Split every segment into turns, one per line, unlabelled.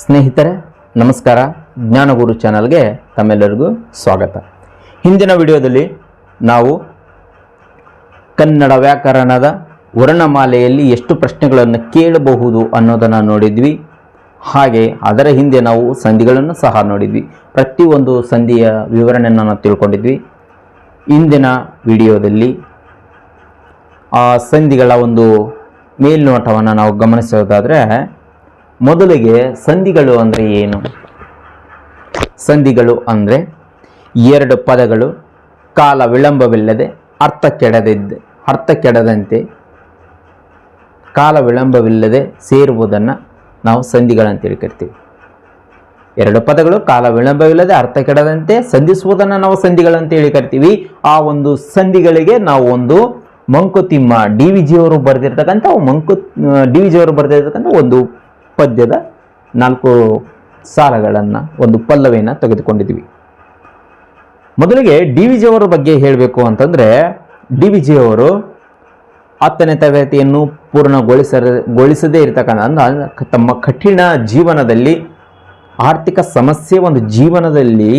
ಸ್ನೇಹಿತರೆ, ನಮಸ್ಕಾರ. ಜ್ಞಾನಗುರು ಚಾನಲ್ಗೆ ತಮ್ಮೆಲ್ಲರಿಗೂ ಸ್ವಾಗತ. ಹಿಂದಿನ ವಿಡಿಯೋದಲ್ಲಿ ನಾವು ಕನ್ನಡ ವ್ಯಾಕರಣದ ವರ್ಣಮಾಲೆಯಲ್ಲಿ ಎಷ್ಟು ಪ್ರಶ್ನೆಗಳನ್ನು ಕೇಳಬಹುದು ಅನ್ನೋದನ್ನು ನೋಡಿದ್ವಿ. ಹಾಗೆ ಅದರ ಹಿಂದೆ ನಾವು ಸಂಧಿಗಳನ್ನು ಸಹ ನೋಡಿದ್ವಿ. ಪ್ರತಿಯೊಂದು ಸಂಧಿಯ ವಿವರಣೆಯನ್ನು ತಿಳ್ಕೊಂಡಿದ್ವಿ. ಇಂದಿನ ವಿಡಿಯೋದಲ್ಲಿ ಆ ಸಂಧಿಗಳ ಒಂದು ಮೇಲ್ನೋಟವನ್ನು ನಾವು ಗಮನಿಸೋದಾದರೆ ಮೊದಲಿಗೆ ಸಂಧಿಗಳು ಅಂದರೆ ಏನು? ಸಂಧಿಗಳು ಅಂದರೆ ಎರಡು ಪದಗಳು, ಕಾಲ ವಿಳಂಬವಿಲ್ಲದೆ ಅರ್ಥ ಕೆಡದಿದ್ದ, ಅರ್ಥ ಕೆಡದಂತೆ. ಕಾಲ ವಿಳಂಬವಿಲ್ಲದೆ ಸೇರುವುದನ್ನು ನಾವು ಸಂಧಿಗಳಂತ ಕರಿತೀವಿ ಎರಡು ಪದಗಳು, ಕಾಲ ವಿಳಂಬವಿಲ್ಲದೆ ಅರ್ಥ ಕೆಡದಂತೆ ಸಂಧಿಸುವುದನ್ನು ನಾವು ಸಂಧಿಗಳಂತೇಳಿ ಕರಿತೀವಿ. ಆ ಒಂದು ಸಂಧಿಗಳಿಗೆ ನಾವು ಒಂದು ಮಂಕುತಿಮ್ಮ ಡಿ ವಿ ಜಿಯವರು ಬರೆದಿರ್ತಕ್ಕಂಥ ಮಂಕು, ಡಿ ವಿ ಜಿಯವರು ಬರೆದಿರ್ತಕ್ಕಂಥ ಒಂದು ಪದ್ಯದ ನಾಲ್ಕು ಸಾಲಗಳನ್ನು, ಒಂದು ಪಲ್ಲವಿಯನ್ನು ತೆಗೆದುಕೊಂಡಿದ್ವಿ ಮೊದಲಿಗೆ ಡಿ ವಿ ಜಿಯವರ ಬಗ್ಗೆ ಹೇಳಬೇಕು ಅಂತಂದರೆ, ಡಿ ವಿ ಜಿಯವರು ಹತ್ತನೇ ತರಗತಿಯನ್ನು ಪೂರ್ಣಗೊಳಿಸ ಗೊಳಿಸದೇ ಇರತಕ್ಕಂಥ ತಮ್ಮ ಕಠಿಣ ಜೀವನದಲ್ಲಿ, ಆರ್ಥಿಕ ಸಮಸ್ಯೆ ಒಂದು ಜೀವನದಲ್ಲಿ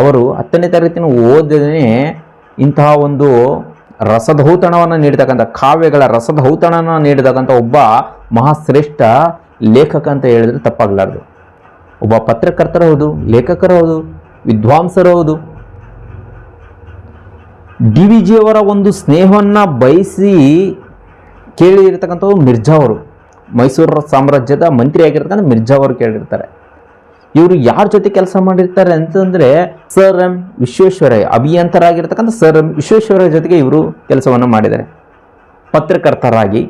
ಅವರು ಹತ್ತನೇ ತರಗತಿಯನ್ನು ಓದದೇ ಇಂತಹ ಒಂದು ರಸದೌತಣವನ್ನು ನೀಡತಕ್ಕಂಥ, ಕಾವ್ಯಗಳ ರಸದೌತಣವನ್ನು ನೀಡತಕ್ಕಂಥ ಒಬ್ಬ ಮಹಾಶ್ರೇಷ್ಠ ಲೇಖಕ ಅಂತ ಹೇಳಿದ್ರೆ ತಪ್ಪಾಗಲಾರ್ದು. ಒಬ್ಬ ಪತ್ರಕರ್ತರು ಹೌದು, ಲೇಖಕರ ಹೌದು, ವಿದ್ವಾಂಸರು ಹೌದು. ಡಿ ವಿ ಜಿಯವರ ಒಂದು ಸ್ನೇಹವನ್ನು ಬಯಸಿ ಕೇಳಿರ್ತಕ್ಕಂಥವ್ರು ಮಿರ್ಜಾ ಅವರು. ಮೈಸೂರು ಸಾಮ್ರಾಜ್ಯದ ಮಂತ್ರಿ ಆಗಿರ್ತಕ್ಕಂಥ ಮಿರ್ಜಾ ಅವರು ಕೇಳಿರ್ತಾರೆ. ಇವರು ಯಾರ ಜೊತೆ ಕೆಲಸ ಮಾಡಿರ್ತಾರೆ ಅಂತಂದರೆ ಸರ್ ಎಂ ವಿಶ್ವೇಶ್ವರಯ್ಯ, ಅಭಿಯಂತರಾಗಿರ್ತಕ್ಕಂಥ ಸರ್ ಎಂ ವಿಶ್ವೇಶ್ವರಯ್ಯ ಜೊತೆಗೆ ಇವರು ಕೆಲಸವನ್ನು ಮಾಡಿದ್ದಾರೆ. ಪತ್ರಕರ್ತರಾಗಿ.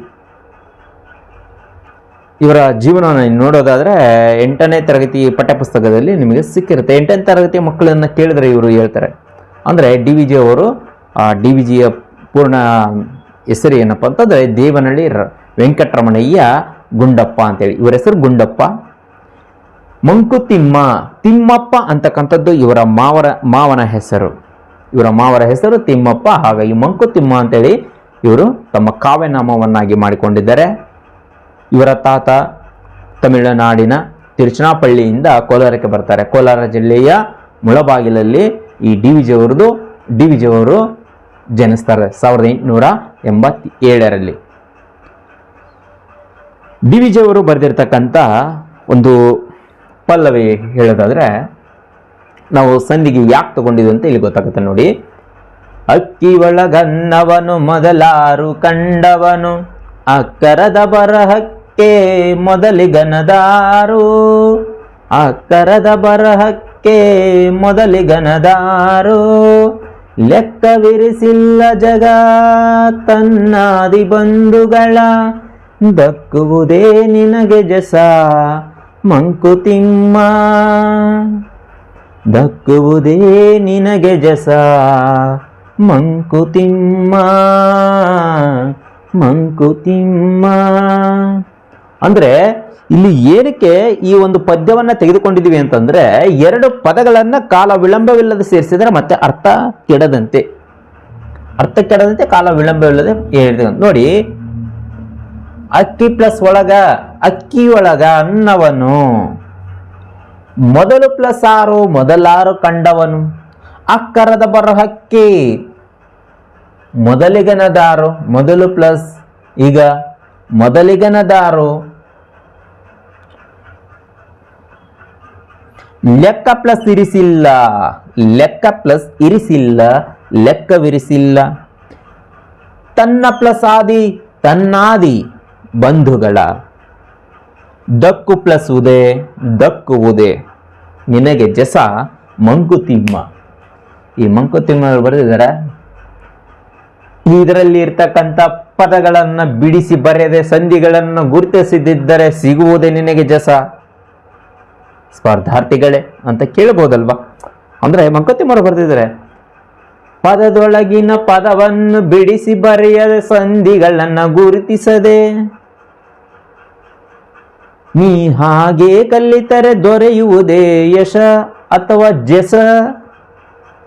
ಇವರ ಜೀವನವನ್ನು ನೋಡೋದಾದ್ರೆ ಎಂಟನೇ ತರಗತಿ ಪಠ್ಯಪುಸ್ತಕದಲ್ಲಿ ನಿಮಗೆ ಸಿಕ್ಕಿರುತ್ತೆ. ಎಂಟನೇ ತರಗತಿ ಮಕ್ಕಳನ್ನು ಕೇಳಿದ್ರೆ ಇವರು ಹೇಳ್ತಾರೆ. ಅಂದರೆ ಡಿ ವಿ ಜಿ ಅವರು ಡಿ ವಿ ಜಿಯ ಪೂರ್ಣ ಹೆಸರು ಏನಪ್ಪ ಅಂತಂದರೆ ದೇವನಹಳ್ಳಿ ವೆಂಕಟರಮಣಯ್ಯ ಗುಂಡಪ್ಪ ಅಂತೇಳಿ. ಇವರ ಹೆಸರು ಗುಂಡಪ್ಪ. ಮಂಕುತಿಮ್ಮ ತಿಮ್ಮಪ್ಪ ಅಂತಕ್ಕಂಥದ್ದು ಇವರ ಮಾವರ, ಮಾವನ ಹೆಸರು. ಇವರ ಮಾವರ ಹೆಸರು ತಿಮ್ಮಪ್ಪ. ಹಾಗಾಗಿ ಮಂಕುತಿಮ್ಮ ಅಂತೇಳಿ ಇವರು ತಮ್ಮ ಕಾವ್ಯನಾಮವನ್ನಾಗಿ ಮಾಡಿಕೊಂಡಿದ್ದಾರೆ. ಇವರ ತಾತ ತಮಿಳುನಾಡಿನ ತಿರುಚನಾಪಳ್ಳಿಯಿಂದ ಕೋಲಾರಕ್ಕೆ ಬರ್ತಾರೆ. ಕೋಲಾರ ಜಿಲ್ಲೆಯ ಮುಳಬಾಗಿಲಲ್ಲಿ ಈ ಡಿ ವಿ ಜಿಯವರದು ಡಿ ವಿ ಜಿಯವರು ಜನಿಸ್ತಾರೆ ಸಾವಿರದ ಎಂಟುನೂರ ಎಂಬತ್ತೇಳರಲ್ಲಿ. ಡಿ ವಿ ಜಿಯವರು ಬರೆದಿರ್ತಕ್ಕಂಥ ಒಂದು ಪಲ್ಲವಿ ಹೇಳೋದಾದರೆ, ನಾವು ಸಂಧಿಗೆ ಯಾಕೆ ತಗೊಂಡಿದ್ದು ಅಂತ ಇಲ್ಲಿ ಗೊತ್ತಾಗುತ್ತೆ ನೋಡಿ. ಅಕ್ಕಿ ಒಳಗನ್ನವನು ಮೊದಲಾರು ಕಂಡವನು ಅಕ್ಕರದ ಬರಹಕ್ಕೆ ಮೊದಲಿಗನದಾರು ಅಕ್ಕರದ ಬರಹಕ್ಕೆ ಮೊದಲಿಗನದಾರು ಲೆಕ್ಕವಿರಿಸಿಲ್ಲ ಜಗ ತನ್ನಾದಿ ಬಂಧುಗಳ. ದಕ್ಕುವುದೇ ನಿನಗೆ ಜಸ ಮಂಕುತಿಮ್ಮ ದಕ್ಕುವುದೇ ನಿನಗೆ ಜಸ ಮಂಕುತಿಮ್ಮ ಮಂಕುತಿಮ್ಮ. ಅಂದ್ರೆ ಇಲ್ಲಿ ಏನಕ್ಕೆ ಈ ಒಂದು ಪದ್ಯವನ್ನ ತೆಗೆದುಕೊಂಡಿದೀವಿ ಅಂತಂದ್ರೆ ಎರಡು ಪದಗಳನ್ನ ಕಾಲ ವಿಳಂಬವಿಲ್ಲದೆ ಸೇರಿಸಿದ್ರೆ ಮತ್ತೆ ಅರ್ಥ ಕೆಡದಂತೆ. ಅರ್ಥ ಕೆಡದಂತೆ ಕಾಲ ವಿಳಂಬವಿಲ್ಲದೆ ಹೇಳಿದೆ. ನೋಡಿ, ಅಕ್ಕಿ ಪ್ಲಸ್ ಒಳಗ, ಅಕ್ಕಿ ಒಳಗ ಅನ್ನವನು. ಮೊದಲು ಪ್ಲಸ್ ಆರು, ಮೊದಲಾರು ಕಂಡವನು. ಅಕ್ಕರದ ಬರಹಕ್ಕಿ ಮೊದಲಿಗನದಾರು, ಮೊದಲು ಪ್ಲಸ್, ಈಗ ಮೊದಲಿಗನದಾರು. ಲೆಕ್ಕ ಪ್ಲಸ್ ಇರಿಸಿಲ್ಲ, ಲೆಕ್ಕ ಪ್ಲಸ್ ಇರಿಸಿಲ್ಲ ಲೆಕ್ಕವಿರಿಸಿಲ್ಲ ತನ್ನ ಪ್ಲಸ್ ಆದಿ, ತನ್ನಾದಿ ಬಂಧುಗಳ. ದಕ್ಕು ಪ್ಲಸ್ ಉದೆ ದಕ್ಕುವುದೇ ನಿನಗೆ ಜಸ ಮಂಕುತಿಮ್ಮ. ಈ ಮಂಕುತಿಮ್ಮ ಬರೆದಿದ್ದಾರೆ? ಇದರಲ್ಲಿ ಇರ್ತಕ್ಕಂಥ ಪದಗಳನ್ನ ಬಿಡಿಸಿ ಬರೆಯದೆ ಸಂಧಿಗಳನ್ನು ಗುರುತಿಸದಿದ್ದರೆ ಸಿಗುವುದೇ ನಿನಗೆ ಜಸ? ಸ್ಪರ್ಧಾರ್ಥಿಗಳೇ ಅಂತ ಕೇಳ್ಬೋದಲ್ವಾ? ಅಂದ್ರೆ ಮಂಕತಿಮರು ಬರೆದಿದ್ದಾರೆ ಪದದೊಳಗಿನ ಪದವನ್ನು ಬಿಡಿಸಿ ಬರೆಯದೆ ಸಂಧಿಗಳನ್ನ ಗುರುತಿಸದೆ, ನೀ ಹಾಗೆ ಕಲಿತರೆ ದೊರೆಯುವುದೇ ಯಶ ಅಥವಾ ಜಸ?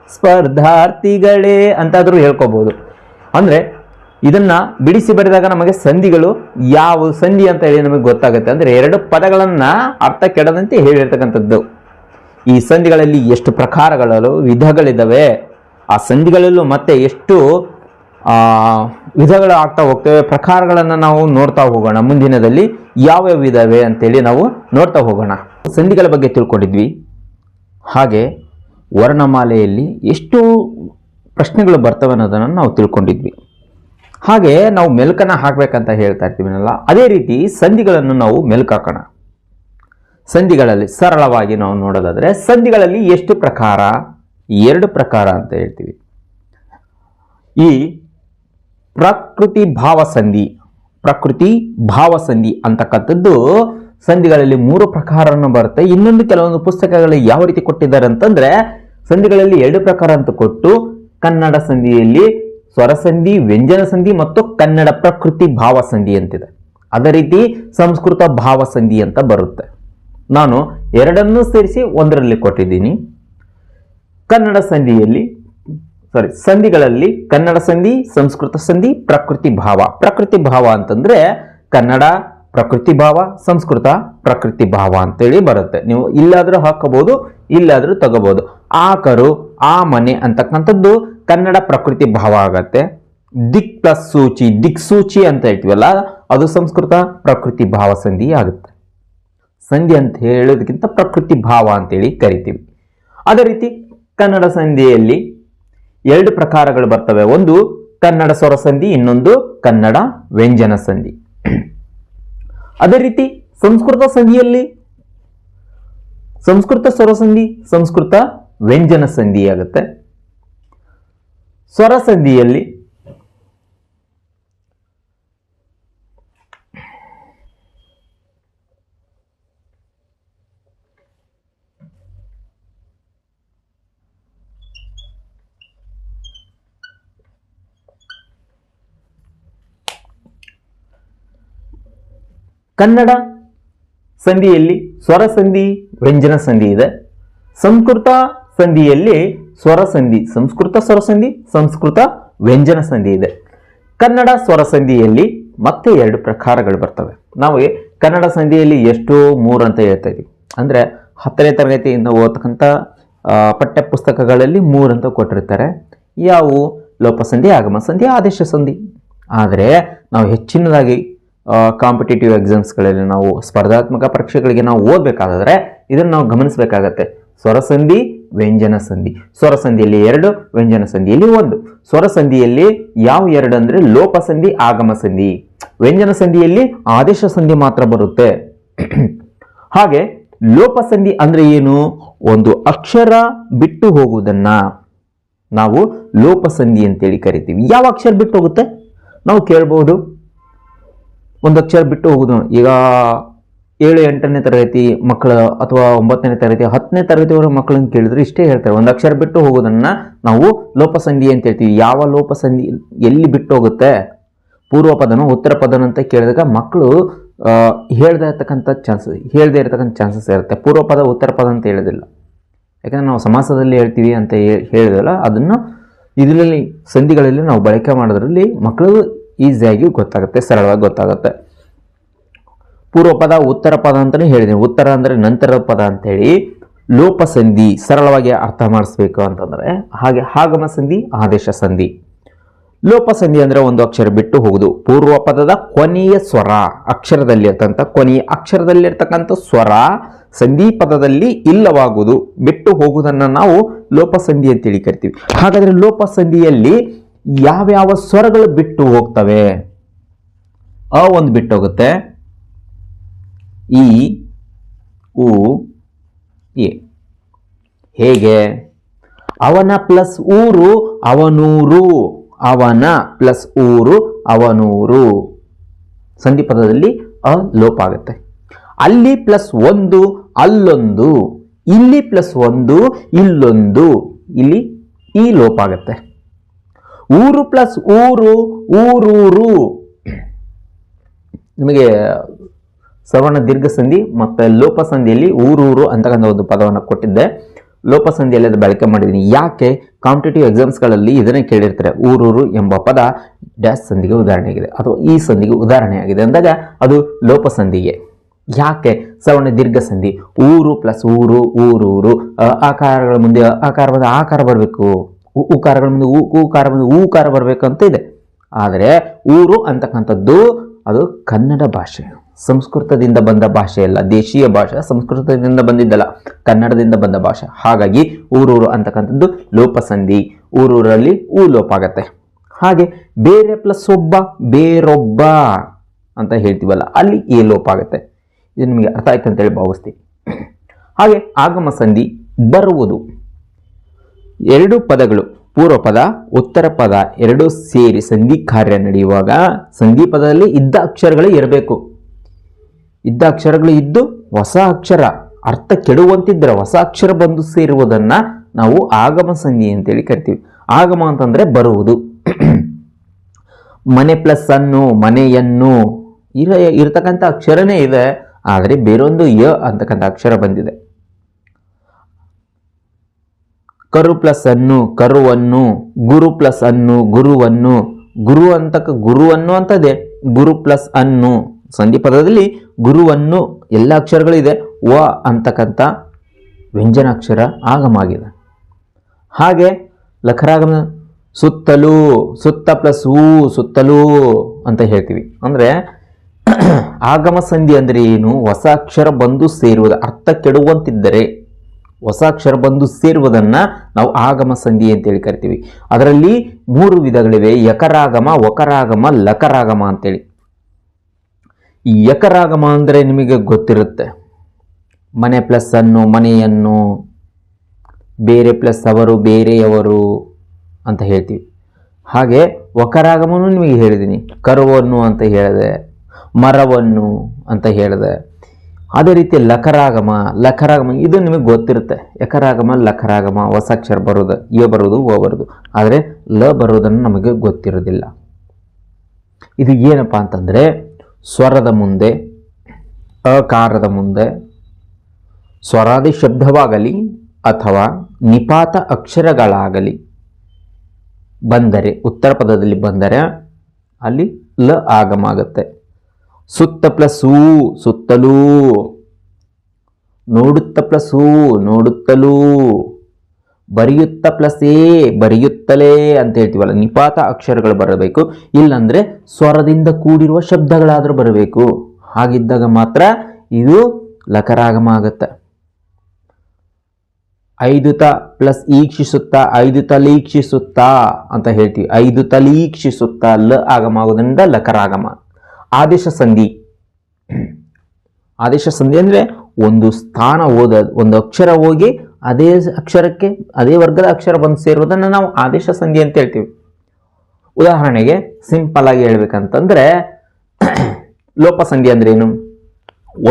ಸ್ಪರ್ಧಾರ್ಥಿಗಳೇ ಅಂತಾದ್ರೂ ಹೇಳ್ಕೋಬಹುದು ಅಂದ್ರೆ ಇದನ್ನು ಬಿಡಿಸಿ ಬರೆದಾಗ ನಮಗೆ ಸಂಧಿಗಳು ಯಾವ ಸಂಧಿ ಅಂತ ಹೇಳಿ ನಮಗೆ ಗೊತ್ತಾಗುತ್ತೆ. ಅಂದರೆ ಎರಡು ಪದಗಳನ್ನು ಅರ್ಥ ಕೆಡದಂತೆ ಹೇಳಿರ್ತಕ್ಕಂಥದ್ದು. ಈ ಸಂಧಿಗಳಲ್ಲಿ ಎಷ್ಟು ಪ್ರಕಾರಗಳಲ್ಲೂ ವಿಧಗಳಿದ್ದಾವೆ ಆ ಸಂಧಿಗಳಲ್ಲೂ ಮತ್ತೆ ಎಷ್ಟು ವಿಧಗಳು ಆಗ್ತಾ ಹೋಗ್ತವೆ. ಪ್ರಕಾರಗಳನ್ನು ನಾವು ನೋಡ್ತಾ ಹೋಗೋಣ. ಮುಂದಿನದಲ್ಲಿ ಯಾವ್ಯಾವ ಇದಾವೆ ಅಂತೇಳಿ ನಾವು ನೋಡ್ತಾ ಹೋಗೋಣ. ಸಂಧಿಗಳ ಬಗ್ಗೆ ತಿಳ್ಕೊಂಡಿದ್ವಿ. ಹಾಗೆ ವರ್ಣಮಾಲೆಯಲ್ಲಿ ಎಷ್ಟು ಪ್ರಶ್ನೆಗಳು ಬರ್ತವೆ ಅನ್ನೋದನ್ನು ನಾವು ತಿಳ್ಕೊಂಡಿದ್ವಿ. ಹಾಗೆ ನಾವು ಮೆಲುಕನ್ನು ಹಾಕಬೇಕಂತ ಹೇಳ್ತಾ ಇರ್ತೀವಿನಲ್ಲ, ಅದೇ ರೀತಿ ಸಂಧಿಗಳನ್ನು ನಾವು ಮೆಲ್ಕಾಕೋಣ. ಸಂಧಿಗಳಲ್ಲಿ ಸರಳವಾಗಿ ನಾವು ನೋಡೋದಾದರೆ, ಸಂಧಿಗಳಲ್ಲಿ ಎಷ್ಟು ಪ್ರಕಾರ? ಎರಡು ಪ್ರಕಾರ ಅಂತ ಹೇಳ್ತೀವಿ. ಈ ಪ್ರಕೃತಿ ಭಾವ ಸಂಧಿ, ಪ್ರಕೃತಿ ಭಾವ ಸಂಧಿ ಅಂತಕ್ಕಂಥದ್ದು ಸಂಧಿಗಳಲ್ಲಿ ಮೂರು ಪ್ರಕಾರವನ್ನು ಬರುತ್ತೆ. ಇನ್ನೊಂದು ಕೆಲವೊಂದು ಪುಸ್ತಕಗಳಲ್ಲಿ ಯಾವ ರೀತಿ ಕೊಟ್ಟಿದ್ದಾರೆ ಅಂತಂದ್ರೆ, ಸಂಧಿಗಳಲ್ಲಿ ಎರಡು ಪ್ರಕಾರ ಅಂತ ಕೊಟ್ಟು ಕನ್ನಡ ಸಂಧಿಯಲ್ಲಿ ಸ್ವರಸಂಧಿ ವ್ಯಂಜನ ಸಂಧಿ ಮತ್ತು ಕನ್ನಡ ಪ್ರಕೃತಿ ಭಾವ ಸಂಧಿ ಅಂತಿದೆ. ಅದೇ ರೀತಿ ಸಂಸ್ಕೃತ ಭಾವ ಸಂಧಿ ಅಂತ ಬರುತ್ತೆ. ನಾನು ಎರಡನ್ನೂ ಸೇರಿಸಿ ಒಂದರಲ್ಲಿ ಕೊಟ್ಟಿದ್ದೀನಿ. ಕನ್ನಡ ಸಂಧಿಯಲ್ಲಿ ಸಾರಿ ಸಂಧಿಗಳಲ್ಲಿ ಕನ್ನಡ ಸಂಧಿ, ಸಂಸ್ಕೃತ ಸಂಧಿ, ಪ್ರಕೃತಿ ಭಾವ. ಪ್ರಕೃತಿ ಭಾವ ಅಂತಂದ್ರೆ ಕನ್ನಡ ಪ್ರಕೃತಿ ಭಾವ, ಸಂಸ್ಕೃತ ಪ್ರಕೃತಿ ಭಾವ ಅಂತೇಳಿ ಬರುತ್ತೆ. ನೀವು ಇಲ್ಲಾದರೂ ಹಾಕಬಹುದು, ಇಲ್ಲಾದರೂ ತಗೋಬಹುದು. ಕರು, ಆ ಮನೆ ಅಂತಕ್ಕಂಥದ್ದು ಕನ್ನಡ ಪ್ರಕೃತಿ ಭಾವ ಆಗತ್ತೆ. ದಿಕ್ ಪ್ಲಸ್ ಸೂಚಿ ದಿಕ್ಸೂಚಿ ಅಂತ ಹೇಳ್ತೀವಲ್ಲ, ಅದು ಸಂಸ್ಕೃತ ಪ್ರಕೃತಿ ಭಾವ ಸಂಧಿ ಆಗುತ್ತೆ. ಸಂಧಿ ಅಂತ ಹೇಳೋದಕ್ಕಿಂತ ಪ್ರಕೃತಿ ಭಾವ ಅಂತೇಳಿ ಕರಿತೀವಿ. ಅದೇ ರೀತಿ ಕನ್ನಡ ಸಂಧಿಯಲ್ಲಿ ಎರಡು ಪ್ರಕಾರಗಳು ಬರ್ತವೆ. ಒಂದು ಕನ್ನಡ ಸ್ವರ ಸಂಧಿ, ಇನ್ನೊಂದು ಕನ್ನಡ ವ್ಯಂಜನ ಸಂಧಿ. ಅದೇ ರೀತಿ ಸಂಸ್ಕೃತ ಸಂಧಿಯಲ್ಲಿ ಸಂಸ್ಕೃತ ಸ್ವರ ಸಂಧಿ ಸಂಸ್ಕೃತ ವ್ಯಂಜನ ಸಂಧಿ ಆಗುತ್ತೆ ಕನ್ನಡ ಸಂಧಿಯಲ್ಲಿ ಸ್ವರ ಸಂಧಿ, ವ್ಯಂಜನ ಸಂಧಿ ಇದೆ. ಸಂಸ್ಕೃತ ಸಂಧಿಯಲ್ಲಿ ಸ್ವರ ಸಂಧಿ, ಸಂಸ್ಕೃತ ಸ್ವರ ಸಂಧಿ, ಸಂಸ್ಕೃತ ವ್ಯಂಜನ ಸಂಧಿ ಇದೆ. ಕನ್ನಡ ಸ್ವರ ಸಂಧಿಯಲ್ಲಿ ಮತ್ತೆ ಎರಡು ಪ್ರಕಾರಗಳು ಬರ್ತವೆ. ನಾವು ಕನ್ನಡ ಸಂಧಿಯಲ್ಲಿ ಎಷ್ಟು ಮೂರು ಅಂತ ಹೇಳ್ತಾ ಅಂದರೆ ಹತ್ತನೇ ತರಗತಿಯಿಂದ ಓದ್ತಕ್ಕಂಥ ಪಠ್ಯ ಪುಸ್ತಕಗಳಲ್ಲಿ ಮೂರು ಅಂತ ಕೊಟ್ಟಿರ್ತಾರೆ. ಯಾವುವು ಲೋಪಸಂಧಿ ಆಗಮ ಸಂಧಿ ಆದೇಶ ಸಂಧಿ. ಆದರೆ ನಾವು ಹೆಚ್ಚಿನದಾಗಿ ಕಾಂಪಿಟೇಟಿವ್ ಎಕ್ಸಾಮ್ಸ್ಗಳಲ್ಲಿ ನಾವು ಸ್ಪರ್ಧಾತ್ಮಕ ಪರೀಕ್ಷೆಗಳಿಗೆ ನಾವು ಓದಬೇಕಾದ್ರೆ ಇದನ್ನು ನಾವು ಗಮನಿಸಬೇಕಾಗತ್ತೆ. ಸ್ವರಸಂಧಿ, ವ್ಯಂಜನ ಸಂಧಿ. ಸ್ವರಸಂಧಿಯಲ್ಲಿ ಎರಡು, ವ್ಯಂಜನ ಸಂಧಿಯಲ್ಲಿ ಒಂದು. ಸ್ವರಸಂಧಿಯಲ್ಲಿ ಯಾವ ಎರಡು ಅಂದರೆ ಲೋಪ ಸಂಧಿ ಆಗಮ ಸಂಧಿ. ವ್ಯಂಜನ ಸಂಧಿಯಲ್ಲಿ ಆದೇಶ ಸಂಧಿ ಮಾತ್ರ ಬರುತ್ತೆ. ಹಾಗೆ ಲೋಪ ಸಂಧಿ ಅಂದ್ರೆ ಏನು? ಒಂದು ಅಕ್ಷರ ಬಿಟ್ಟು ಹೋಗುವುದನ್ನು ನಾವು ಲೋಪ ಸಂಧಿ ಅಂತೇಳಿ ಕರಿತೀವಿ. ಯಾವ ಅಕ್ಷರ ಬಿಟ್ಟು ಹೋಗುತ್ತೆ? ನಾವು ಕೇಳ್ಬೋದು. ಒಂದು ಅಕ್ಷರ ಬಿಟ್ಟು ಹೋಗೋದು ಈಗ ಏಳು, ಎಂಟನೇ ತರಗತಿ ಮಕ್ಕಳು ಅಥವಾ ಒಂಬತ್ತನೇ ತರಗತಿ, ಹತ್ತನೇ ತರಗತಿಯವರ ಮಕ್ಕಳನ್ನು ಕೇಳಿದ್ರೆ ಇಷ್ಟೇ ಹೇಳ್ತಾರೆ. ಒಂದು ಅಕ್ಷರ ಬಿಟ್ಟು ಹೋಗೋದನ್ನ ನಾವು ಲೋಪಸಂಧಿ ಅಂತ ಹೇಳ್ತೀವಿ. ಯಾವ ಲೋಪಸಂಧಿ ಎಲ್ಲಿ ಬಿಟ್ಟು ಹೋಗುತ್ತೆ? ಪೂರ್ವ ಪದನ ಉತ್ತರ ಪದನ ಅಂತ ಕೇಳಿದಾಗ ಮಕ್ಕಳು ಹೇಳದೇ ಇರ್ತಕ್ಕಂಥ ಚಾನ್ಸಸ್, ಹೇಳದೇ ಇರ್ತಕ್ಕಂಥ ಚಾನ್ಸಸ್ ಇರುತ್ತೆ. ಪೂರ್ವ ಪದ, ಉತ್ತರ ಪದ ಅಂತ ಹೇಳೋದಿಲ್ಲ. ಯಾಕಂದರೆ ನಾವು ಸಮಾಸದಲ್ಲಿ ಹೇಳ್ತೀವಿ ಅಂತ ಹೇಳಿದಲ್ಲ ಅದನ್ನು ಇದರಲ್ಲಿ, ಸಂಧಿಗಳಲ್ಲಿ ನಾವು ಬಳಕೆ ಮಾಡೋದ್ರಲ್ಲಿ ಮಕ್ಕಳು ಈಸಿಯಾಗಿ ಗೊತ್ತಾಗುತ್ತೆ, ಸರಳವಾಗಿ ಗೊತ್ತಾಗುತ್ತೆ. ಪೂರ್ವ ಪದ, ಉತ್ತರ ಪದ ಅಂತಲೇ ಹೇಳಿದ್ದೀನಿ ಉತ್ತರ ಅಂದರೆ ನಂತರದ ಪದ ಅಂತೇಳಿ ಲೋಪ ಸಂಧಿ ಸರಳವಾಗಿ ಅರ್ಥ ಮಾಡಿಸ್ಬೇಕು ಅಂತಂದರೆ, ಹಾಗೆ ಆಗಮ ಸಂಧಿ, ಆದೇಶ ಸಂಧಿ. ಲೋಪ ಸಂಧಿ ಅಂದರೆ ಒಂದು ಅಕ್ಷರ ಬಿಟ್ಟು ಹೋಗುದು. ಪೂರ್ವ ಪದದ ಕೊನೆಯ ಸ್ವರ, ಅಕ್ಷರದಲ್ಲಿರ್ತಕ್ಕಂಥ ಕೊನೆಯ, ಅಕ್ಷರದಲ್ಲಿರ್ತಕ್ಕಂಥ ಸ್ವರ ಸಂಧಿ ಪದದಲ್ಲಿ ಇಲ್ಲವಾಗುವುದು ಬಿಟ್ಟು ಹೋಗುವುದನ್ನು ನಾವು ಲೋಪ ಸಂಧಿ ಅಂತೇಳಿ ಕರಿತೀವಿ. ಹಾಗಾದರೆ ಲೋಪ ಸಂಧಿಯಲ್ಲಿ ಯಾವ್ಯಾವ ಸ್ವರಗಳು ಬಿಟ್ಟು ಹೋಗ್ತವೆ? ಅ ಒಂದು ಬಿಟ್ಟು ಹೋಗುತ್ತೆ. ಇ ಉ, ಎ. ಹೇಗೆ? ಅವನ ಪ್ಲಸ್ ಊರು ಅವನೂರು. ಅವನ ಪ್ಲಸ್ ಊರು ಅವನೂರು. ಸಂಧಿ ಪದದಲ್ಲಿ ಅ ಲೋಪ ಆಗುತ್ತೆ. ಅಲ್ಲಿ ಪ್ಲಸ್ ಒಂದು, ಅಲ್ಲೊಂದು. ಇಲ್ಲಿ ಪ್ಲಸ್ ಒಂದು, ಇಲ್ಲೊಂದು. ಇಲ್ಲಿ ಈ ಲೋಪ ಆಗುತ್ತೆ. ಊರು ಪ್ಲಸ್ ಊರು, ಊರೂರು. ನಿಮಗೆ ಸವರ್ಣ ದೀರ್ಘ ಸಂಧಿ ಮತ್ತು ಲೋಪ ಸಂಧಿಯಲ್ಲಿ ಊರೂರು ಅಂತಕ್ಕಂಥ ಒಂದು ಪದವನ್ನು ಕೊಟ್ಟಿದ್ದೆ. ಲೋಪಸಂಧಿಯಲ್ಲಿ ಅದು ಬಳಕೆ ಮಾಡಿದ್ದೀನಿ ಯಾಕೆ? ಕಾಂಪಿಟೇಟಿವ್ ಎಕ್ಸಾಮ್ಸ್ಗಳಲ್ಲಿ ಇದನ್ನೇ ಕೇಳಿರ್ತಾರೆ. ಊರೂರು ಎಂಬ ಪದ ಡ್ಯಾಶ್ ಸಂಧಿಗೆ ಉದಾಹರಣೆಯಾಗಿದೆ ಅಥವಾ ಈ ಸಂಧಿಗೆ ಉದಾಹರಣೆಯಾಗಿದೆ ಅಂದಾಗ ಅದು ಲೋಪಸಂಧಿಗೆ. ಯಾಕೆ? ಸವರ್ಣ ದೀರ್ಘ ಸಂಧಿ ಊರು ಪ್ಲಸ್ ಊರು, ಊರೂರು. ಆಕಾರಗಳ ಮುಂದೆ ಆಕಾರ ಬಂದ ಆಕಾರ ಬರಬೇಕು. ಉಕಾರಗಳ ಮುಂದೆ ಊ ಉಕಾರ ಬಂದು ಊಕಾರ ಬರಬೇಕು ಅಂತ ಇದೆ. ಆದರೆ ಊರು ಅಂತಕ್ಕಂಥದ್ದು ಅದು ಕನ್ನಡ ಭಾಷೆ. ಸಂಸ್ಕೃತದಿಂದ ಬಂದ ಭಾಷೆಯಲ್ಲ ದೇಶೀಯ ಭಾಷೆ, ಸಂಸ್ಕೃತದಿಂದ ಬಂದಿದ್ದಲ್ಲ, ಕನ್ನಡದಿಂದ ಬಂದ ಭಾಷೆ. ಹಾಗಾಗಿ ಊರೂರು ಅಂತಕ್ಕಂಥದ್ದು ಲೋಪಸಂಧಿ. ಊರೂರಲ್ಲಿ ಊ ಲೋಪ ಆಗತ್ತೆ. ಹಾಗೆ ಬೇರೆ ಪ್ಲಸ್ ಒಬ್ಬ, ಬೇರೊಬ್ಬ ಅಂತ ಹೇಳ್ತೀವಲ್ಲ, ಅಲ್ಲಿ ಏ ಲೋಪ ಆಗುತ್ತೆ. ಇದು ನಿಮಗೆ ಅರ್ಥ ಆಯ್ತು ಅಂತೇಳಿ ಭಾವಿಸ್ತೀವಿ ಹಾಗೆ ಆಗಮ ಸಂಧಿ ಬರುವುದು. ಎರಡು ಪದಗಳು, ಪೂರ್ವ ಪದ, ಉತ್ತರ ಪದ ಎರಡೂ ಸೇರಿ ಸಂಧಿ ಕಾರ್ಯ ನಡೆಯುವಾಗ ಸಂಧಿ ಪದದಲ್ಲಿ ಇದ್ದ ಅಕ್ಷರಗಳು ಇರಬೇಕು. ಇದ್ದ ಅಕ್ಷರಗಳು ಇದ್ದು ಹೊಸ ಅಕ್ಷರ, ಅರ್ಥ ಕೆಡುವಂತಿದ್ದರೆ ಹೊಸ ಅಕ್ಷರ ಬಂದು ಸೇರುವುದನ್ನ ನಾವು ಆಗಮ ಸಂಧಿ ಅಂತೇಳಿ ಕರಿತೀವಿ. ಆಗಮ ಅಂತಂದ್ರೆ ಬರುವುದು. ಮನೆ ಪ್ಲಸ್ ಅನ್ನು, ಮನೆಯನ್ನು ಇರ, ಇರತಕ್ಕಂಥ ಅಕ್ಷರನೇ ಇದೆ, ಆದರೆ ಬೇರೊಂದು ಯ ಅಂತಕ್ಕಂಥ ಅಕ್ಷರ ಬಂದಿದೆ. ಕರು ಪ್ಲಸ್ ಅನ್ನು, ಕರುವನ್ನು, ಗುರು ಪ್ಲಸ್ ಅನ್ನು, ಗುರುವನ್ನು, ಗುರು ಅಂತಕ ಗುರುವನ್ನು ಅಂತದೆ. ಗುರು ಪ್ಲಸ್ ಅನ್ನು, ಸಂಧಿ ಪದದಲ್ಲಿ ಗುರುವನ್ನು ಎಲ್ಲ ಅಕ್ಷರಗಳಿದೆ. ವ ಅಂತಕ್ಕಂಥ ವ್ಯಂಜನಾಕ್ಷರ ಆಗಮಾಗಿದೆ. ಹಾಗೆ ಲಖರಾಗಮ ಸುತ್ತಲೂ, ಸುತ್ತ ಪ್ಲಸ್ ಊ, ಸುತ್ತಲೂ ಅಂತ ಹೇಳ್ತೀವಿ. ಅಂದರೆ ಆಗಮ ಸಂಧಿ ಅಂದರೆ ಏನು? ಹೊಸ ಅಕ್ಷರ ಬಂದು ಸೇರುವುದು, ಅರ್ಥ ಕೆಡುವಂತಿದ್ದರೆ ಹೊಸ ಅಕ್ಷರ ಬಂದು ಸೇರುವುದನ್ನು ನಾವು ಆಗಮ ಸಂಧಿ ಅಂತೇಳಿ ಕರಿತೀವಿ. ಅದರಲ್ಲಿ ಮೂರು ವಿಧಗಳಿವೆ. ಯಕರಾಗಮ, ವಕರಾಗಮ, ಲಕರಾಗಮ ಅಂತೇಳಿ. ಈ ಯಕರಾಗಮ ಅಂದರೆ ನಿಮಗೆ ಗೊತ್ತಿರುತ್ತೆ. ಮನೆ ಪ್ಲಸ್ ಅನ್ನು, ಮನೆಯನ್ನು, ಬೇರೆ ಪ್ಲಸ್ ಅವರು, ಬೇರೆಯವರು ಅಂತ ಹೇಳ್ತೀವಿ. ಹಾಗೆ ವಕರಾಗಮನು ನಿಮಗೆ ಹೇಳಿದ್ದೀನಿ ಕರುವನ್ನು ಅಂತ ಹೇಳಿದೆ, ಮರವನ್ನು ಅಂತ ಹೇಳಿದೆ. ಅದೇ ರೀತಿ ಲಕರಾಗಮ ಲಖರಾಗಮ ಇದು ನಿಮಗೆ ಗೊತ್ತಿರುತ್ತೆ. ಯಕರಾಗಮ ಲಖರಾಗಮ ಹೊಸ ಅಕ್ಷರ ಬರೋದು ಯ ಬರೋದು ಓ ಬರೋದು ಆದರೆ ಲ ಬರೋದನ್ನು ನಮಗೆ ಗೊತ್ತಿರೋದಿಲ್ಲ ಇದು ಏನಪ್ಪ ಅಂತಂದರೆ ಸ್ವರದ ಮುಂದೆ, ಅಕಾರದ ಮುಂದೆ, ಸ್ವರಾದಿ ಶಬ್ದವಾಗಲಿ ಅಥವಾ ನಿಪಾತ ಅಕ್ಷರಗಳಾಗಲಿ ಬಂದರೆ, ಉತ್ತರ ಪದದಲ್ಲಿ ಬಂದರೆ ಅಲ್ಲಿ ಲ ಆಗಮ ಆಗುತ್ತೆ. ಸುತ್ತ ಪ್ಲಸ್ ಊ, ಸುತ್ತಲೂ. ನೋಡುತ್ತ ಪ್ಲಸ್ ಊ, ನೋಡುತ್ತಲೂ. ಬರೆಯುತ್ತ ಪ್ಲಸ್ ಏ ಬರೆಯುತ್ತಲೇ ಅಂತ ಹೇಳ್ತೀವಲ್ಲ, ನಿಪಾತ ಅಕ್ಷರಗಳು ಬರಬೇಕು. ಇಲ್ಲಂದ್ರೆ ಸ್ವರದಿಂದ ಕೂಡಿರುವ ಶಬ್ದಗಳಾದರೂ ಬರಬೇಕು. ಹಾಗಿದ್ದಾಗ ಮಾತ್ರ ಇದು ಲಕರಾಗಮ ಆಗುತ್ತೆ. ಐದು ತ ಪ್ಲಸ್ ಈಕ್ಷಿಸುತ್ತಾ ಐದು ತಲೀಕ್ಷಿಸುತ್ತಾ ಅಂತ ಹೇಳ್ತೀವಿ. ಐದು ತಲೀಕ್ಷಿಸುತ್ತಾ ಲ ಆಗಮ ಆಗೋದ್ರಿಂದ ಲಕರಾಗಮ. ಆದೇಶ ಸಂಧಿ. ಆದೇಶ ಸಂಧಿ ಅಂದರೆ ಒಂದು ಸ್ಥಾನ ಓದ, ಒಂದು ಅಕ್ಷರ ಹೋಗಿ ಅದೇ ಅಕ್ಷರಕ್ಕೆ, ಅದೇ ವರ್ಗದ ಅಕ್ಷರ ಬಂದು ಸೇರುವುದನ್ನು ನಾವು ಆದೇಶ ಸಂಧಿ ಅಂತ ಹೇಳ್ತೀವಿ. ಉದಾಹರಣೆಗೆ ಸಿಂಪಲ್ ಆಗಿ ಹೇಳ್ಬೇಕಂತಂದ್ರೆ ಲೋಪಸಂಧಿ ಅಂದ್ರೆ ಏನು?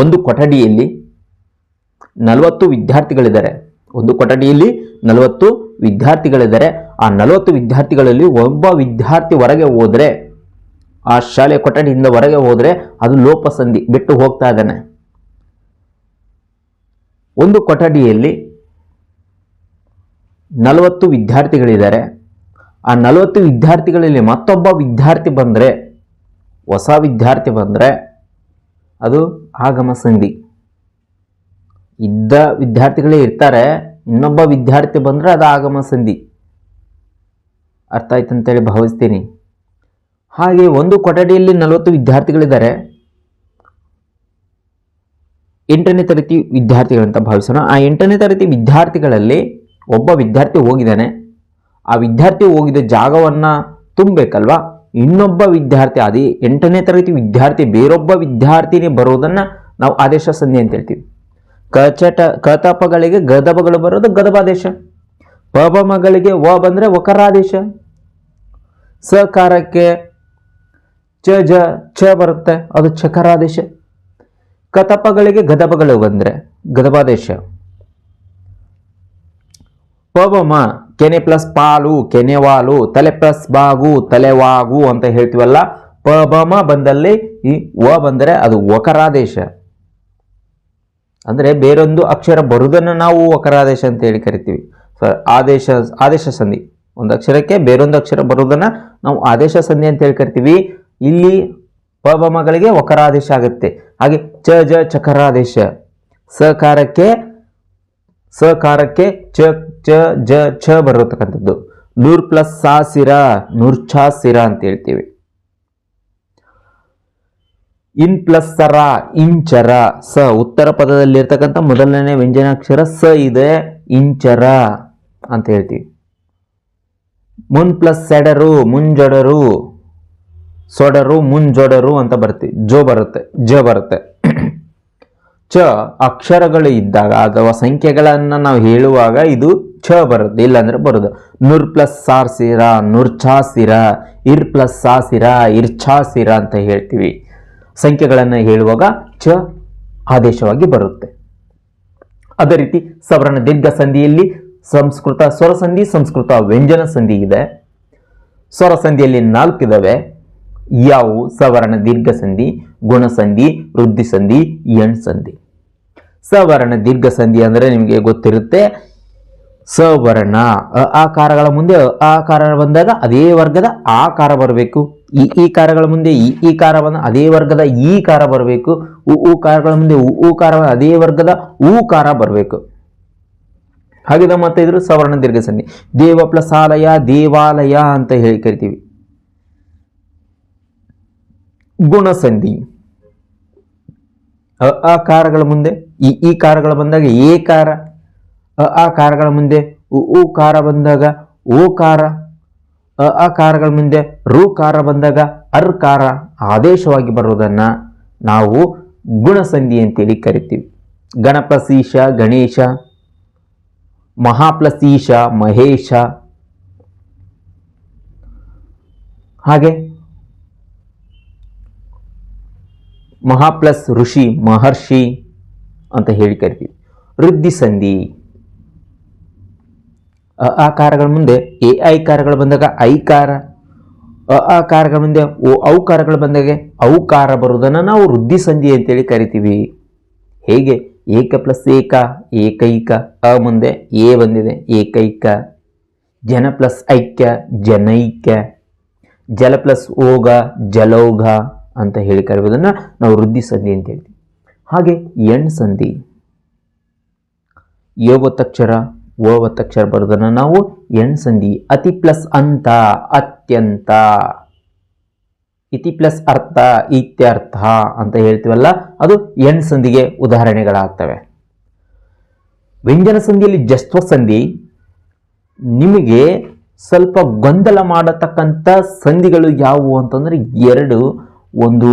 ಒಂದು ಕೊಠಡಿಯಲ್ಲಿ ನಲವತ್ತು ವಿದ್ಯಾರ್ಥಿಗಳಿದ್ದಾರೆ. ಒಂದು ಕೊಠಡಿಯಲ್ಲಿ ನಲವತ್ತು ವಿದ್ಯಾರ್ಥಿಗಳಿದ್ದಾರೆ. ಆ ನಲವತ್ತು ವಿದ್ಯಾರ್ಥಿಗಳಲ್ಲಿ ಒಬ್ಬ ವಿದ್ಯಾರ್ಥಿ ಹೊರಗೆ ಹೋದ್ರೆ ಆ ಶಾಲೆಯ ಕೊಠಡಿಯಿಂದ ಹೊರಗೆ ಹೋದರೆ ಅದು ಲೋಪಸಂಧಿ ಬಿಟ್ಟು ಹೋಗ್ತಾ ಇದ್ದಾನೆ. ಒಂದು ಕೊಠಡಿಯಲ್ಲಿ ನಲವತ್ತು ವಿದ್ಯಾರ್ಥಿಗಳಿದ್ದಾರೆ. ಆ ನಲವತ್ತು ವಿದ್ಯಾರ್ಥಿಗಳಲ್ಲಿ ಮತ್ತೊಬ್ಬ ವಿದ್ಯಾರ್ಥಿ ಬಂದರೆ, ಹೊಸ ವಿದ್ಯಾರ್ಥಿ ಬಂದರೆ ಅದು ಆಗಮ ಸಂಧಿ. ಇದ್ದ ವಿದ್ಯಾರ್ಥಿಗಳೇ ಇರ್ತಾರೆ, ಇನ್ನೊಬ್ಬ ವಿದ್ಯಾರ್ಥಿ ಬಂದರೆ ಅದು ಆಗಮ ಸಂಧಿ. ಅರ್ಥ ಆಯ್ತು ಅಂತೇಳಿ ಭಾವಿಸ್ತೀನಿ. ಹಾಗೆ ಒಂದು ಕೊಠಡಿಯಲ್ಲಿ ನಲವತ್ತು ವಿದ್ಯಾರ್ಥಿಗಳಿದ್ದಾರೆ. ಎಂಟನೇ ತರಗತಿ ವಿದ್ಯಾರ್ಥಿಗಳಂತ ಭಾವಿಸೋಣ. ಆ ಎಂಟನೇ ತರಗತಿ ವಿದ್ಯಾರ್ಥಿಗಳಲ್ಲಿ ಒಬ್ಬ ವಿದ್ಯಾರ್ಥಿ ಹೋಗಿದ್ದಾನೆ. ಆ ವಿದ್ಯಾರ್ಥಿ ಹೋಗಿದ್ದ ಜಾಗವನ್ನು ತುಂಬಬೇಕಲ್ವಾ? ಇನ್ನೊಬ್ಬ ವಿದ್ಯಾರ್ಥಿ, ಅದೇ ಎಂಟನೇ ತರಗತಿ ವಿದ್ಯಾರ್ಥಿ, ಬೇರೊಬ್ಬ ವಿದ್ಯಾರ್ಥಿನೇ ಬರೋದನ್ನು ನಾವು ಆದೇಶ ಸಂಧಿ ಅಂತ ಹೇಳ್ತೀವಿ. ಕಚಟ, ಕತಪಗಳಿಗೆ ಗದಬಗಳು ಬರೋದು ಗದಬಾದೇಶ. ಪಬಮಗಳಿಗೆ ವ ಬಂದರೆ ವಕರಾದೇಶ. ಸಕಾರಕ್ಕೆ ಚ, ಜ, ಛ ಬರುತ್ತೆ. ಅದು ಚಕರಾದೇಶ ಕತಪಗಳಿಗೆ ಗದಬಗಳು ಬಂದರೆ ಗದಬಾದೇಶ ಪಬಮ ಕೆನೆ ಪ್ಲಸ್ ಪಾಲು ಕೆನೆವಾಲು ತಲೆ ಪ್ಲಸ್ ಬಾಗು ತಲೆವಾಗು ಅಂತ ಹೇಳ್ತೀವಲ್ಲ ಪಬಮ ಬಂದಲ್ಲಿ ಈ ವ ಬಂದರೆ ಅದು ಒಕರಾದೇಶ ಅಂದರೆ ಬೇರೊಂದು ಅಕ್ಷರ ಬರುವುದನ್ನು ನಾವು ಒಕರಾದೇಶ ಅಂತ ಹೇಳಿ ಕರಿತೀವಿ. ಆದೇಶ ಆದೇಶ ಸಂಧಿ. ಒಂದು ಅಕ್ಷರಕ್ಕೆ ಬೇರೊಂದು ಅಕ್ಷರ ಬರುವುದನ್ನು ನಾವು ಆದೇಶ ಸಂಧಿ ಅಂತ ಹೇಳಿ ಕರಿತೀವಿ. ಇಲ್ಲಿ ಪಬಮಗಳಿಗೆ ವಕರಾದೇಶ ಆಗುತ್ತೆ. ಹಾಗೆ ಚ, ಜ, ಚಕರಾದೇಶ. ಸಕಾರಕ್ಕೆ ಸಕಾರಕ್ಕೆ ಚ ಚ, ಜ, ಛ ಬರತಕ್ಕಂಥದ್ದು. ನೂರ್ ಪ್ಲಸ್ ಸಾ ಸಿರ ನೂರ್ಛಾ ಸಿರ ಅಂತ ಹೇಳ್ತೀವಿ. ಇನ್ ಪ್ಲಸ್ ಸರ ಇಂಚರ ಸ ಉತ್ತರ ಪದದಲ್ಲಿ ಇರ್ತಕ್ಕಂಥ ಮೊದಲನೇ ವ್ಯಂಜನಾಕ್ಷರ ಸ ಇದೆ ಇಂಚರ ಅಂತ ಹೇಳ್ತೀವಿ. ಮುನ್ ಪ್ಲಸ್ ಸೆಡರು ಮುಂಜೊಡರು ಸೊಡರು, ಮುಂಜೊಡರು ಅಂತ ಬರ್ತಿ ಜೋ ಬರುತ್ತೆ, ಜ ಬರುತ್ತೆ. ಚ ಅಕ್ಷರಗಳು ಇದ್ದಾಗ ಅಥವಾ ಸಂಖ್ಯೆಗಳನ್ನು ನಾವು ಹೇಳುವಾಗ ಇದು ಛ ಬರುತ್ತೆ. ಇಲ್ಲಾಂದ್ರೆ ಬರೋದು. ನುರ್ ಪ್ಲಸ್ ಸಾರ್ ಸಿರ ನೂರ್ಛಾಸಿರ ಇರ್ ಪ್ಲಸ್ ಸಾಸಿರ ಇರ್ಛಾಸಿರ ಅಂತ ಹೇಳ್ತೀವಿ. ಸಂಖ್ಯೆಗಳನ್ನು ಹೇಳುವಾಗ ಚ ಆದೇಶವಾಗಿ ಬರುತ್ತೆ. ಅದೇ ರೀತಿ ಸವರ್ಣ ದೀರ್ಘ ಸಂಧಿಯಲ್ಲಿ ಸಂಸ್ಕೃತ ಸ್ವರ ಸಂಧಿ ಸಂಸ್ಕೃತ ವ್ಯಂಜನ ಸಂಧಿ ಇದೆ. ಸ್ವರ ಸಂಧಿಯಲ್ಲಿ ನಾಲ್ಕು ಇದಾವೆ. ಯಾವುವು ಸವರ್ಣ ದೀರ್ಘ ಸಂಧಿ ಗುಣಸಂಧಿ ವೃದ್ಧಿ ಸಂಧಿ ಸವರ್ಣ ದೀರ್ಘ ಸಂಧಿ ಅಂದ್ರೆ ನಿಮಗೆ ಗೊತ್ತಿರುತ್ತೆ ಸವರ್ಣ. ಅ, ಆಕಾರಗಳ ಮುಂದೆ ಅ, ಆಕಾರ ಬಂದಾಗ ಅದೇ ವರ್ಗದ ಆಕಾರ ಬರಬೇಕು. ಈ ಈ ಕಾರಗಳ ಮುಂದೆ ಈ ಈ ಕಾರ ಬಂದ ಅದೇ ವರ್ಗದ ಈ ಕಾರ ಬರಬೇಕು. ಉ ಉ ಕಾರಗಳ ಮುಂದೆ ಉ ಉ ಕಾರ ಅದೇ ವರ್ಗದ ಊ ಕಾರ ಬರಬೇಕು. ಹಾಗಿದ ಮತ್ತೆ ಇದ್ರು ಸವರ್ಣ ದೀರ್ಘ ಸಂಧಿ ದೇವ ಪ್ಲಸ್ ಆಲಯ, ದೇವಾಲಯ ಅಂತ ಹೇಳಿ ಕರಿತೀವಿ. ಗುಣಸಂಧಿ. ಅ, ಆ ಕಾರಗಳ ಮುಂದೆ, ಈ ಈ ಕಾರಗಳು ಬಂದಾಗ ಏ ಕಾರ, ಅ ಕಾರಗಳ ಮುಂದೆ ಉ ಕಾರ ಬಂದಾಗ ಓ ಕಾರ, ಅ ಕಾರಗಳ ಮುಂದೆ ರು ಕಾರ ಬಂದಾಗ ಅರ್ ಕಾರ ಆದೇಶವಾಗಿ ಬರುವುದನ್ನು ನಾವು ಗುಣಸಂಧಿ ಅಂತೇಳಿ ಕರಿತೀವಿ. ಗಣಪಸೀಶ ಗಣೇಶ ಮಹಾಪ್ಲಸೀಶ ಮಹೇಶ. ಹಾಗೆ ಮಹಾ ಪ್ಲಸ್ ಋಷಿ ಮಹರ್ಷಿ ಅಂತ ಹೇಳಿ ಕರಿತೀವಿ. ವೃದ್ಧಿ ಸಂಧಿ. ಅ ಆಕಾರಗಳ ಮುಂದೆ ಎ ಐಕಾರಗಳು ಬಂದಾಗ ಐಕಾರ ಅ ಆಕಾರಗಳ ಮುಂದೆ ಓ ಔಕಾರಗಳು ಬಂದಾಗ ಔಕಾರ ಬರುವುದನ್ನು ನಾವು ವೃದ್ಧಿ ಸಂಧಿ ಅಂತೇಳಿ ಕರಿತೀವಿ. ಹೇಗೆ? ಏಕ ಪ್ಲಸ್ ಏಕ, ಏಕೈಕ. ಅ ಮುಂದೆ ಎ ಬಂದಿದೆ, ಏಕೈಕ. ಜನ ಪ್ಲಸ್ ಐಕ್ಯ, ಜನೈಕ್ಯ. ಜಲ ಪ್ಲಸ್ ಓಗ, ಜಲೌಘ. ಅಂತ ಹೇಳಿ ಕರೆಯುವುದನ್ನು ನಾವು ವೃದ್ಧಿ ಸಂಧಿ ಅಂತ ಹೇಳ್ತೀವಿ. ಹಾಗೆ ಎಣ್ ಸಂಧಿ ಯೋವತ್ತಕ್ಷರ ಒತ್ತಕ್ಷರ ಓವ ಒತ್ತಕ್ಷರ ಬರೋದನ್ನು ನಾವು ಎಣ್ ಸಂಧಿ, ಅತಿ ಪ್ಲಸ್ ಅಂತ, ಅತ್ಯಂತ, ಇತಿ ಪ್ಲಸ್ ಅರ್ಥ, ಇತ್ಯರ್ಥ ಅಂತ ಹೇಳ್ತೀವಲ್ಲ, ಅದು ಎಣ್ ಸಂಧಿಗೆ ಉದಾಹರಣೆಗಳಾಗ್ತವೆ. ವ್ಯಂಜನ ಸಂಧಿಯಲ್ಲಿ ಜಸ್ತ್ವ ಸಂಧಿ, ನಿಮಗೆ ಸ್ವಲ್ಪ ಗೊಂದಲ ಮಾಡತಕ್ಕಂಥ ಸಂಧಿಗಳು ಯಾವುವು ಅಂತಂದ್ರೆ ಎರಡು ಒಂದು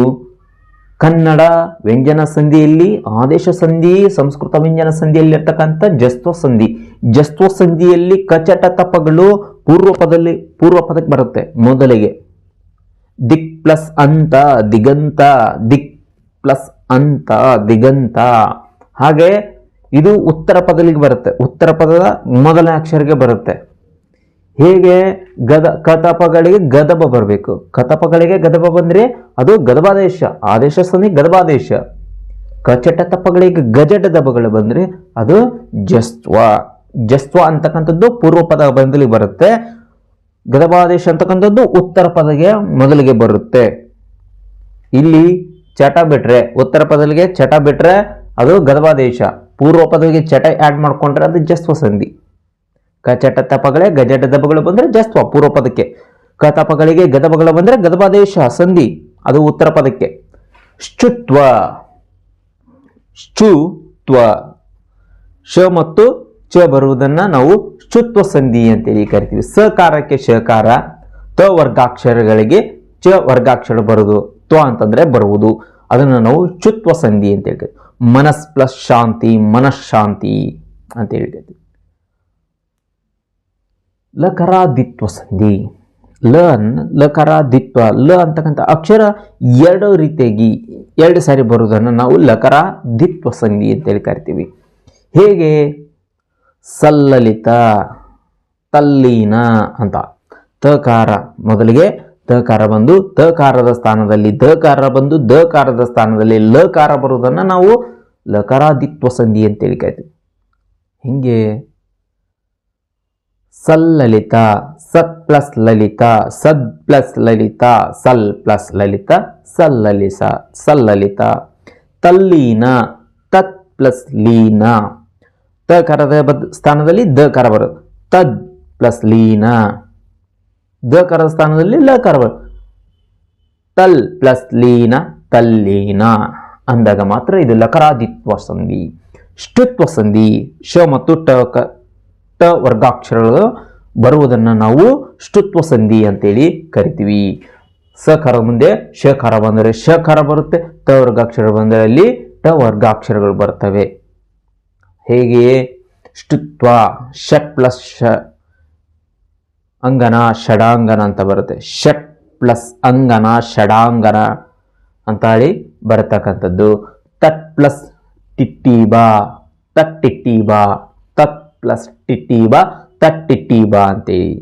ಕನ್ನಡ ವ್ಯಂಜನ ಸಂಧಿಯಲ್ಲಿ, ಆದೇಶ ಸಂಧಿ, ಸಂಸ್ಕೃತ ವ್ಯಂಜನ ಸಂಧಿಯಲ್ಲಿ ಇರ್ತಕ್ಕಂಥ ಜಸ್ತ್ವ ಸಂಧಿ. ಜಸ್ತ್ವ ಸಂಧಿಯಲ್ಲಿ ಕಚಟ ತಪಗಳು ಪೂರ್ವ ಪದದಲ್ಲಿ ಪೂರ್ವ ಪದಕ್ಕೆ ಬರುತ್ತೆ ಮೊದಲಿಗೆ. ದಿಕ್ ಪ್ಲಸ್ ಅಂತ, ದಿಗಂತ, ದಿಕ್ ಪ್ಲಸ್ ಅಂತ, ದಿಗಂತ. ಹಾಗೆ ಇದು ಉತ್ತರ ಪದಲಿಗೆ ಬರುತ್ತೆ. ಉತ್ತರ ಪದದ ಮೊದಲ ಅಕ್ಷರಕ್ಕೆ ಬರುತ್ತೆ. ಹೇಗೆ ಗದ, ಕತಪಗಳಿಗೆ ಗದಬ ಬರಬೇಕು? ಕತಪಗಳಿಗೆ ಗದಬ ಬಂದರೆ ಅದು ಗದಬಾದೇಶ ಆದೇಶ ಸಂಧಿ ಗದಬಾದೇಶ. ಕಚಟ ತಪಗಳಿಗೆ ಗಜಟ ದಬಗಳು ಬಂದರೆ ಅದು ಜಸ್ತ್ವ. ಜಸ್ತ್ವ ಅಂತಕ್ಕಂಥದ್ದು ಪೂರ್ವ ಪದ ಬಂದಲಿಗೆ ಬರುತ್ತೆ. ಗದಬಾದೇಶ ಅಂತಕ್ಕಂಥದ್ದು ಉತ್ತರ ಪದಗೆ ಮೊದಲಿಗೆ ಬರುತ್ತೆ. ಇಲ್ಲಿ ಚಟ ಬಿಟ್ರೆ, ಉತ್ತರ ಪದಲಿಗೆ ಚಟ ಬಿಟ್ರೆ ಅದು ಗದಬಾದೇಶ. ಪೂರ್ವ ಪದವಿಗೆ ಚಟ ಆ್ಯಡ್ ಮಾಡಿಕೊಂಡ್ರೆ ಅದು ಜಸ್ವ ಸಂಧಿ. ಕಚಟ ತಪಗಳೇ ಗಜಟ ದಬಗಳು ಬಂದರೆ ಜಸ್ತ್ವ, ಪೂರ್ವ ಪದಕ್ಕೆ. ಕತಪಗಳಿಗೆ ಗದಬಗಳು ಬಂದರೆ ಗದಬಾದೇಶ ಸಂಧಿ, ಅದು ಉತ್ತರ ಪದಕ್ಕೆ. ಶುತ್ವ ಶುತ್ವ ಶ ಮತ್ತು ಚ ಬರುವುದನ್ನ ನಾವು ಶುತ್ವ ಸಂಧಿ ಅಂತೇಳಿ ಕರಿತೀವಿ. ಸಕಾರಕ್ಕೆ ಶಕಾರ, ತ ವರ್ಗಾಕ್ಷರಗಳಿಗೆ ಚ ವರ್ಗಾಕ್ಷರ ಬರುವುದು ತ್ವ ಅಂತಂದ್ರೆ ಬರುವುದು. ಅದನ್ನು ನಾವು ಶುತ್ವ ಸಂಧಿ ಅಂತ ಹೇಳ್ತೀವಿ ಮನಸ್ ಪ್ಲಸ್ ಶಾಂತಿ, ಮನಃಶಾಂತಿ ಅಂತ ಹೇಳ್ತೀವಿ ಲಕರಾದಿತ್ವ ಸಂಧಿ ಲ ಲಕರಾದಿತ್ವ, ಲ ಅಂತಕ್ಕಂಥ ಅಕ್ಷರ ಎರಡು ರೀತಿಯಾಗಿ ಎರಡು ಸಾರಿ ಬರುವುದನ್ನು ನಾವು ಲಕರಾದಿತ್ವ ಸಂಧಿ ಅಂತೇಳಿ ಕರಿತೀವಿ. ಹೇಗೆ? ಸಲ್ಲಲಿತ, ತಲ್ಲೀನ ಅಂತ. ತಕಾರ ಮೊದಲಿಗೆ ತಕಾರ ಬಂದು ತಕಾರದ ಸ್ಥಾನದಲ್ಲಿ ದಕಾರ ಬಂದು ದಕಾರದ ಸ್ಥಾನದಲ್ಲಿ ಲಕಾರ ಬರುವುದನ್ನು ನಾವು ಲಕರಾದಿತ್ವ ಸಂಧಿ ಅಂತೇಳಿ ಕರಿತೀವಿ. ಹಿಂಗೆ ಸಲ್ಲಲಿತ ಸತ್ ಪ್ಲಸ್ ಲಲಿತ ಸದ್ ಪ್ಲಸ್ ಲಲಿತ ಸಲ್ ಪ್ಲಸ್ ಲಲಿತ ಸಲ್ಲಲಿಸ ಸಲ್ಲಲಿತ ತಲ್ಲೀನ ತತ್ ಪ್ಲಸ್ ಲೀನ ತ ಕರದ ಬದ್ ಸ್ಥಾನದಲ್ಲಿ ದ ಕರ ಬರೋದು ತದ್ ಪ್ಲಸ್ ಲೀನ ದ ಕರದ ಸ್ಥಾನದಲ್ಲಿ ಲ ಕರ ಬರೋದು ತಲ್ ಪ್ಲಸ್ ಲೀನ ತಲ್ಲೀನ ಅಂದಾಗ ಮಾತ್ರ ಇದು ಲಕರಾದಿತ್ವ ಸಂಧಿ ಷ್ಟುತ್ವ ಸಂಧಿ ಶ ಮತ್ತು ಟ ಕ ಟ ವರ್ಗಾಕ್ಷರಗಳು ಬರುವುದನ್ನು ನಾವು ಷ್ಟುತ್ವ ಸಂಧಿ ಅಂತೇಳಿ ಕರಿತೀವಿ. ಸಕಾರ ಮುಂದೆ ಶಕಾರ ಬಂದರೆ ಶಕಾರ ಬರುತ್ತೆ ಟ ವರ್ಗಾಕ್ಷರ ಬಂದರೆ ಅಲ್ಲಿ ಟ ವರ್ಗಾಕ್ಷರಗಳು ಬರ್ತವೆ. ಹೇಗೆ? ಷ್ಟುತ್ವ ಷಟ್ ಪ್ಲಸ್ ಶ ಅಂಗನ ಷಡಾಂಗನ ಅಂತ ಬರುತ್ತೆ. ಷಟ್ ಪ್ಲಸ್ ಅಂಗನ ಷಡಾಂಗನ ಅಂತ ಹೇಳಿ ಬರತಕ್ಕಂಥದ್ದು. ತಟ್ ಪ್ಲಸ್ ಟಿಟ್ಟಿ ಬಾ ತಟ್ಟಿಟ್ಟಿ ತತ್ ಪ್ಲಸ್ ಟಿಟ್ಟೀಬಾ ತಟ್ಟಿಟ್ಟಿ ಬ ಅಂತೇಳಿ.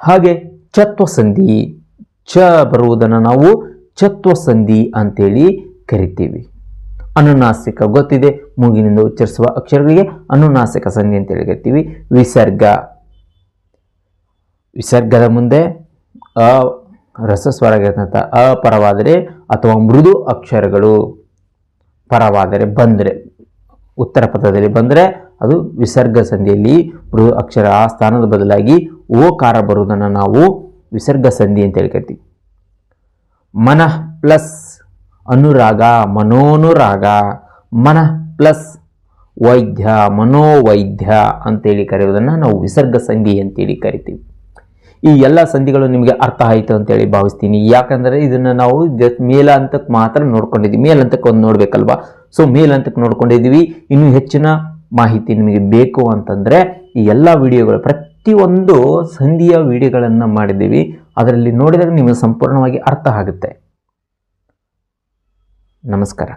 ಹಾಗೆ ಚತ್ವ ಸಂಧಿ, ಚ ಬರುವುದನ್ನು ನಾವು ಚತ್ವ ಸಂಧಿ ಅಂತೇಳಿ ಕರಿತೀವಿ. ಅನುನಾಸಿಕ ಗೊತ್ತಿದೆ, ಮೂಗಿನಿಂದ ಉಚ್ಚರಿಸುವ ಅಕ್ಷರಗಳಿಗೆ ಅನುನಾಸಿಕ ಸಂಧಿ ಅಂತೇಳಿ ಕರಿತೀವಿ. ವಿಸರ್ಗ. ವಿಸರ್ಗದ ಮುಂದೆ ಅ ರಸಸ್ವರಗಿರ್ತಂಥ ಅಪರವಾದರೆ ಪರವಾದರೆ ಅಥವಾ ಮೃದು ಅಕ್ಷರಗಳು ಪರವಾದರೆ ಬಂದರೆ. ಉತ್ತರ ಪದದಲ್ಲಿ ಬಂದರೆ ಅದು ವಿಸರ್ಗ ಸಂಧಿಯಲ್ಲಿ ಮೃದು ಅಕ್ಷರ ಆ ಸ್ಥಾನದ ಬದಲಾಗಿ ಓಕಾರ ಬರುವುದನ್ನು ನಾವು ವಿಸರ್ಗ ಸಂಧಿ ಅಂತ ಹೇಳಿ ಕರಿತೀವಿ. ಮನಃ ಪ್ಲಸ್ ಅನುರಾಗ ಮನೋನುರಾಗ, ಮನಃ ಪ್ಲಸ್ ವೈದ್ಯ ಮನೋವೈದ್ಯ ಅಂತೇಳಿ ಕರೆಯುವುದನ್ನು ನಾವು ವಿಸರ್ಗ ಸಂಧಿ ಅಂತೇಳಿ ಕರಿತೀವಿ. ಈ ಎಲ್ಲ ಸಂಧಿಗಳು ನಿಮಗೆ ಅರ್ಥ ಆಯಿತು ಅಂತೇಳಿ ಭಾವಿಸ್ತೀನಿ. ಯಾಕಂದರೆ ಇದನ್ನು ನಾವು ಮೇಲ ಹಂತಕ್ಕೆ ಮಾತ್ರ ನೋಡ್ಕೊಂಡಿದ್ದೀವಿ ಮೇಲ್ ಹಂತಕ್ಕೆ ಒಂದು ನೋಡಬೇಕಲ್ವಾ? ಸೊ ಮೇಲ್ ಹಂತಕ್ಕೆ ನೋಡ್ಕೊಂಡಿದ್ದೀವಿ. ಇನ್ನೂ ಹೆಚ್ಚಿನ ಮಾಹಿತಿ ನಿಮಗೆ ಬೇಕು ಅಂತಂದರೆ ಈ ಎಲ್ಲ ವಿಡಿಯೋಗಳು, ಪ್ರತಿಯೊಂದು ಸಂಧಿಯ ವಿಡಿಯೋಗಳನ್ನು ಮಾಡಿದ್ದೀವಿ. ಅದರಲ್ಲಿ ನೋಡಿದಾಗ ನಿಮಗೆ ಸಂಪೂರ್ಣವಾಗಿ ಅರ್ಥ ಆಗುತ್ತೆ. ನಮಸ್ಕಾರ.